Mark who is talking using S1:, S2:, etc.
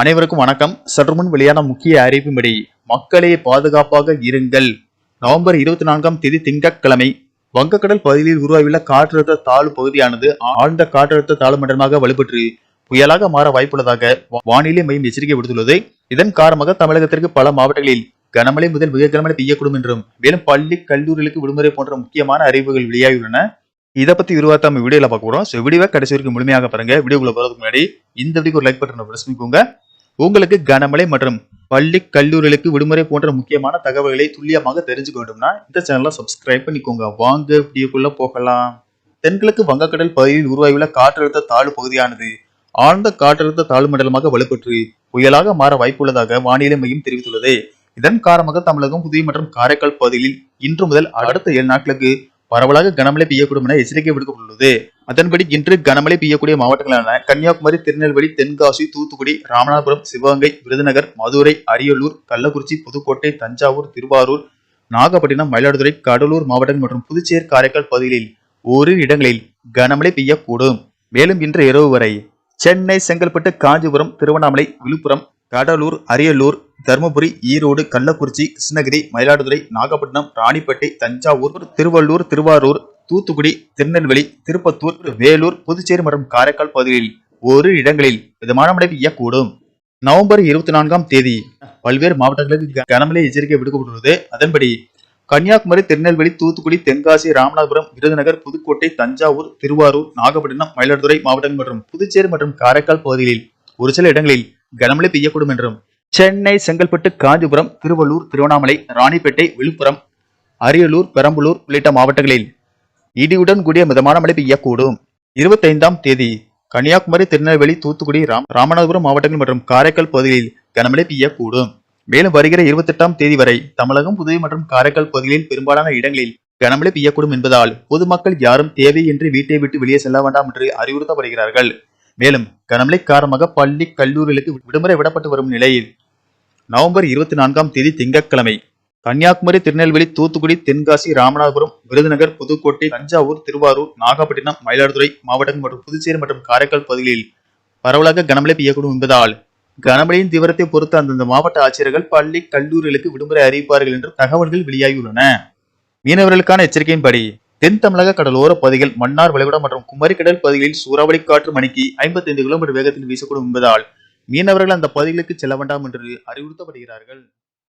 S1: அனைவருக்கும் வணக்கம். சற்று முன் வெளியான முக்கிய அறிவிப்பின்படி மக்களே பாதுகாப்பாக இருங்கள். நவம்பர் இருபத்தி நான்காம் தேதி திங்கட்கிழமை வங்கக்கடல் பகுதியில் உருவாகியுள்ள காற்றழுத்த தாழ்வு பகுதியானது ஆழ்ந்த காற்றழுத்த தாழ்வு மண்டலமாக வலுப்பெற்று புயலாக மாற வாய்ப்புள்ளதாக வானிலை மையம் எச்சரிக்கை விடுத்துள்ளது. இதன் காரணமாக தமிழகத்திற்கு பல மாவட்டங்களில் கனமழை முதல் மிக கனமழை பெய்யக்கூடும் என்றும் மேலும் பள்ளி கல்லூரிகளுக்கு விடுமுறை போன்ற முக்கியமான அறிவிப்புகள் வெளியாகியுள்ளன. இதை பத்தி விரிவாக நம்ம வீடியோல பார்க்க போறோம். ஸோ வீடியோவை கடைசி வரைக்கும் முழுமையாக பாருங்க. வீடியோக்குள்ள போறதுக்கு முன்னாடி இந்த வீடியோக்கு ஒரு லைக் பட்டன் பிரஸ் பண்ணிக்கோங்க உங்களுக்கு கனமழை மற்றும் பள்ளி கல்லூரிகளுக்கு விடுமுறை போன்ற முக்கியமான தகவல்களை துல்லியமாக தெரிஞ்சுக்க வேண்டும்னா இந்த சேனலை சப்ஸ்கிரைப் பண்ணிக்கோங்க. வாங்க வீடியோக்குள்ள போகலாம். தென்கிழக்கு வங்கக்கடல் பகுதியில் உருவாகியுள்ள காற்றழுத்த தாழ்வு பகுதியானது ஆழ்ந்த காற்றழுத்த தாழ்வு மண்டலமாக வலுப்பெற்று புயலாக மாற வாய்ப்புள்ளதாக வானிலை மையம் தெரிவித்துள்ளது. இதன் காரணமாக தமிழகம் புதுவை மற்றும் காரைக்கால் பகுதிகளில் இன்று முதல் அடுத்த ஏழு நாட்களுக்கு பரவலாக கனமழை பெய்யக்கூடும் என எச்சரிக்கை விடுக்கப்பட்டுள்ளது. அதன்படி இன்று கனமழை பெய்யக்கூடிய மாவட்டங்களான கன்னியாகுமரி திருநெல்வேலி தென்காசி தூத்துக்குடி ராமநாதபுரம் சிவகங்கை விருதுநகர் மதுரை அரியலூர் கள்ளக்குறிச்சி புதுக்கோட்டை தஞ்சாவூர் திருவாரூர் நாகப்பட்டினம் மயிலாடுதுறை கடலூர் மாவட்டங்கள் மற்றும் புதுச்சேரி காரைக்கால் பகுதிகளில் ஒரு இடங்களில் கனமழை பெய்யக்கூடும். மேலும் இன்று இரவு வரை சென்னை செங்கல்பட்டு காஞ்சிபுரம் திருவண்ணாமலை விழுப்புரம் கடலூர் அரியலூர் தருமபுரி ஈரோடு கள்ளக்குறிச்சி கிருஷ்ணகிரி மயிலாடுதுறை நாகப்பட்டினம் ராணிப்பேட்டை தஞ்சாவூர் திருவள்ளூர் திருவாரூர் தூத்துக்குடி திருநெல்வேலி திருப்பத்தூர் வேலூர் புதுச்சேரி மற்றும் காரைக்கால் பகுதிகளில் ஒரு இடங்களில் மிதமான மழை பெய்யக்கூடும். நவம்பர் இருபத்தி நான்காம் தேதி பல்வேறு மாவட்டங்களுக்கு கனமழை எச்சரிக்கை விடுக்கப்பட்டுள்ளது. அதன்படி கன்னியாகுமரி திருநெல்வேலி தூத்துக்குடி தென்காசி ராமநாதபுரம் விருதுநகர் புதுக்கோட்டை தஞ்சாவூர் திருவாரூர் நாகப்பட்டினம் மயிலாடுதுறை மாவட்டங்கள் மற்றும் புதுச்சேரி மற்றும் காரைக்கால் பகுதிகளில் ஒரு சில இடங்களில் கனமழை பெய்யக்கூடும் என்றும். சென்னை செங்கல்பட்டு காஞ்சிபுரம் திருவள்ளூர் திருவண்ணாமலை ராணிப்பேட்டை விழுப்புரம் அரியலூர் பெரம்பலூர் உள்ளிட்ட மாவட்டங்களில் இடியுடன் கூடிய மிதமான மழை பெய்யக்கூடும். இருபத்தைந்தாம் தேதி கன்னியாகுமரி திருநெல்வேலி தூத்துக்குடி ராம் ராமநாதபுரம் மாவட்டங்கள் மற்றும் காரைக்கால் பகுதிகளில் கனமழை பெய்யக்கூடும். மேலும் வருகிற இருபத்தெட்டாம் தேதி வரை தமிழகம் புதுவை மற்றும் காரைக்கால் பகுதிகளில் பெரும்பாலான இடங்களில் கனமழை பெய்யக்கூடும் என்பதால் பொதுமக்கள் யாரும் தேவையின்றி வீட்டை விட்டு வெளியே செல்ல வேண்டாம் என்று அறிவுறுத்தப்படுகிறார்கள். மேலும் கனமழை காரணமாக பள்ளி கல்லூரிகளுக்கு விடுமுறை விடப்பட்டு வரும் நிலையில் நவம்பர் இருபத்தி நான்காம் தேதி திங்கட்கிழமை கன்னியாகுமரி திருநெல்வேலி தூத்துக்குடி தென்காசி ராமநாதபுரம் விருதுநகர் புதுக்கோட்டை தஞ்சாவூர் திருவாரூர் நாகப்பட்டினம் மயிலாடுதுறை மாவட்டங்கள் மற்றும் புதுச்சேரி மற்றும் காரைக்கால் பகுதிகளில் பரவலாக கனமழை பெய்யக்கூடும் என்பதால் கனமழையின் தீவிரத்தை பொறுத்து அந்தந்த மாவட்ட ஆட்சியர்கள் பள்ளி கல்லூரிகளுக்கு விடுமுறை அறிவிப்பார்கள் என்று தகவல்கள் வெளியாகியுள்ளன. மீனவர்களுக்கான எச்சரிக்கையின்படி தென் தமிழக கடலோர பகுதிகள் மன்னார் வளைகுடா மற்றும் குமரிக்கடல் பகுதிகளில் சூறாவளி காற்று மணிக்கு 55 கிலோமீட்டர் வேகத்தில் வீசக்கூடும் என்பதால் மீனவர்கள் அந்த பகுதிகளுக்கு செல்ல வேண்டாம் என்று அறிவுறுத்தப்படுகிறார்கள்.